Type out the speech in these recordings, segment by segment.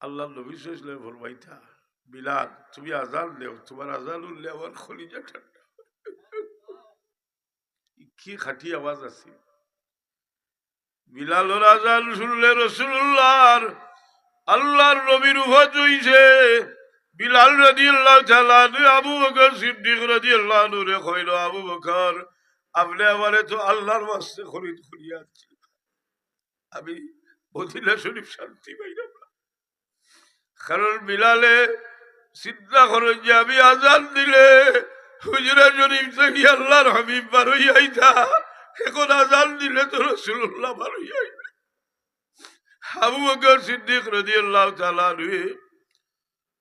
আল্লাহ নবী সাল্লাম ফরমাইতা বিলাল, তুমি আজান দেও, তোমার আজান উঠলে আমার খলিজা ঠান্ডা কি খাটি আওয়াজ আছে। বিলালর আজান শুনলে রসুল্লাহর আল্লাহর নবীর উভত হইছে। বিলাল রাজি আল্লাহ আবু বকর সিদ্দিক রাজি আল্লাহ নুরে কইল, আবু বকর, আপনি আমারে তো আল্লাহর বাস্তে খরিদ করিয়াছি আমি মদিনা শরীফ শান্তি না কারণ বিলালে চিন্তা করেন যে আমি আজান দিলে হুজরা শরীফ থেকে আল্লাহর হাবিব বার হইয়াইতা এখন আজান দিলে তো রসুল্লাহ বার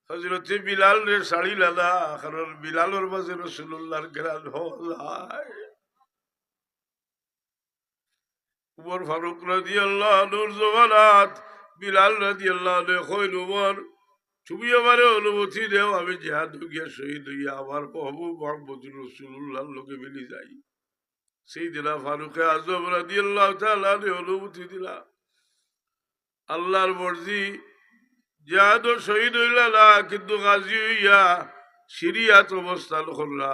হযরত বিলাল রে শাড়ি লাদা কারণ বিলালর মাঝে রসুল্লাহর গ্রান হওয়া উমর ফারুক রাদিয়াল্লাহু আনহুর জমানাত, বিলাল উমর তুমি আমার অনুমতি দেও, আমি জেহাদ গিয়া শহীদ হইয়া আমার প্রভু মোহাম্মদ রসুল্লাহর লোকে মিলি যাই। সেই দিনা ফারুকে আজম রাদিয়াল্লাহু তাআলা অনুমতি দিলা। আল্লাহর মর্জি, জেহাদ শহীদ হইলা না, কিন্তু গাজী হইয়া সিরিয়াত অবস্থান করলা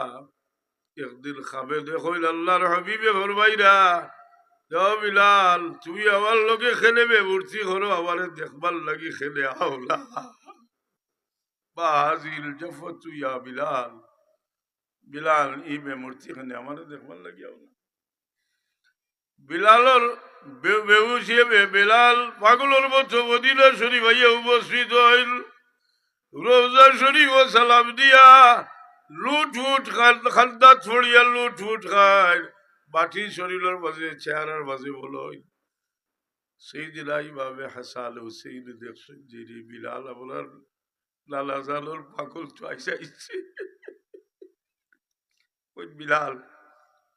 একদিন খাবে দেখইল আল্লাহর হাবিবে ফরমাইরা যাও বিলাল, তুমি আমার লোকে খেলে বে মূর্তি করো, আমার দেখবার লাগি খেলে আওলা। জফত ইয়া বিলাল বিলাল ই বে মূর্তি খানে আমার দেখবার লাগি আওলা বিলালর বেউসিয়ে বেলাল পাগলের মতো মদিনা শরীফ আইয়া উপস্থিত হইল রোজা শরীফ ও সালাম দিয়া লুট উঠ খান্দাত ছড়িয়া লুট উঠ খায় বাটি শরীরের মাঝে চেহারার মাঝে বলো সেই দিনাই ভাবে হাসান হুসেইন দেখছেন যে রে বিলাল আপনার লালা জানোর পাগল আইসা ইচ্ছে ওই বিলাল,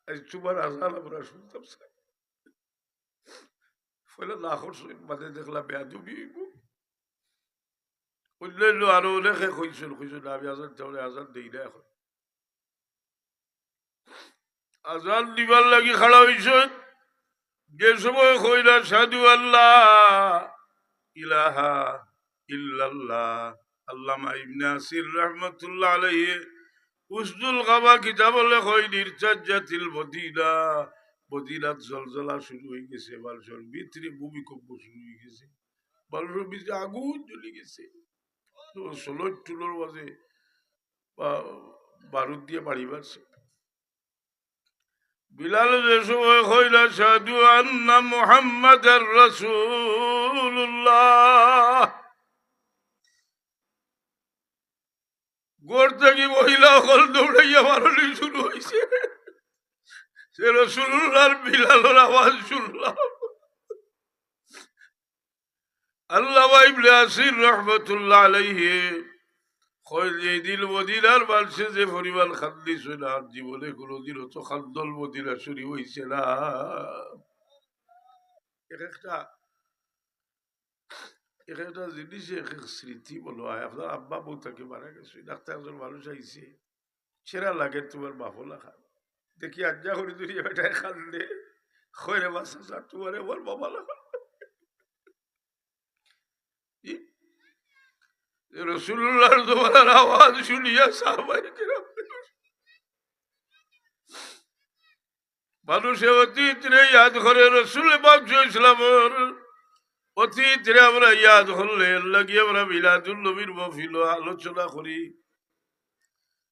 আজ তোমার আজান আমরা শুনতাম ফলে লাখর আমি আজান তাহলে আজান দেই আজান দিবার লাগি খাড়া হইছেন যে সময় কইলা সাধু আল্লাহ, ইলাহা ইল্লাল্লাহ। আল্লামা ইবনে রহমতুল্লাহ উসদুল গাবা মদিনা। মদিনাত জলজলা শুরু হয়ে গেছে বালসর ভিতরে ভূমিকম্প শুরু হয়ে গেছে বালসর ভিতরে আগুন জ্বলে গেছে। টুলোর বারুদ দিয়ে বাড়ি বিলাল যে সময় হইলা সাধু আন্না মোহাম্মদ রসুল্লাহ গোর থেকে মহিলা হল দৌড়াইয়া মারলি শুরু হয়েছে সে রসুল্লাহর বিলালের আওয়াজ শুনলাম। আল্লাহ যে অত খাদ্দল মদিনা শুরু হয়েছে না। এক একটা জিনিস স্মৃতি বলো হয় আপনার আব্বা বউ তাকে মারা গেছে ডাক্তার একজন মানুষ আইছে, সেরা লাগে তোমার বাপো লেখা দেখি আজ্ঞা করে তুই বেটায় খান্দে খৈরে বাসা তোমার আমার বাবা লেখা রসুল্লাহর তোমার আওয়াজ শুনিয়া সাহবাই মানুষে অতীত রে ইয়াদ করে রসুল বাবজু ইসলামর। অতীত রে আমরা ইয়াদ হলে লাগি আমরা মিলাদুল নবীর মফিল আলোচনা করি।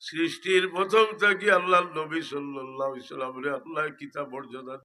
সৃষ্টির প্রথম থেকে আল্লাহ নবী সাল্লাহ ইসলাম আল্লাহ কিতাব মর্যাদা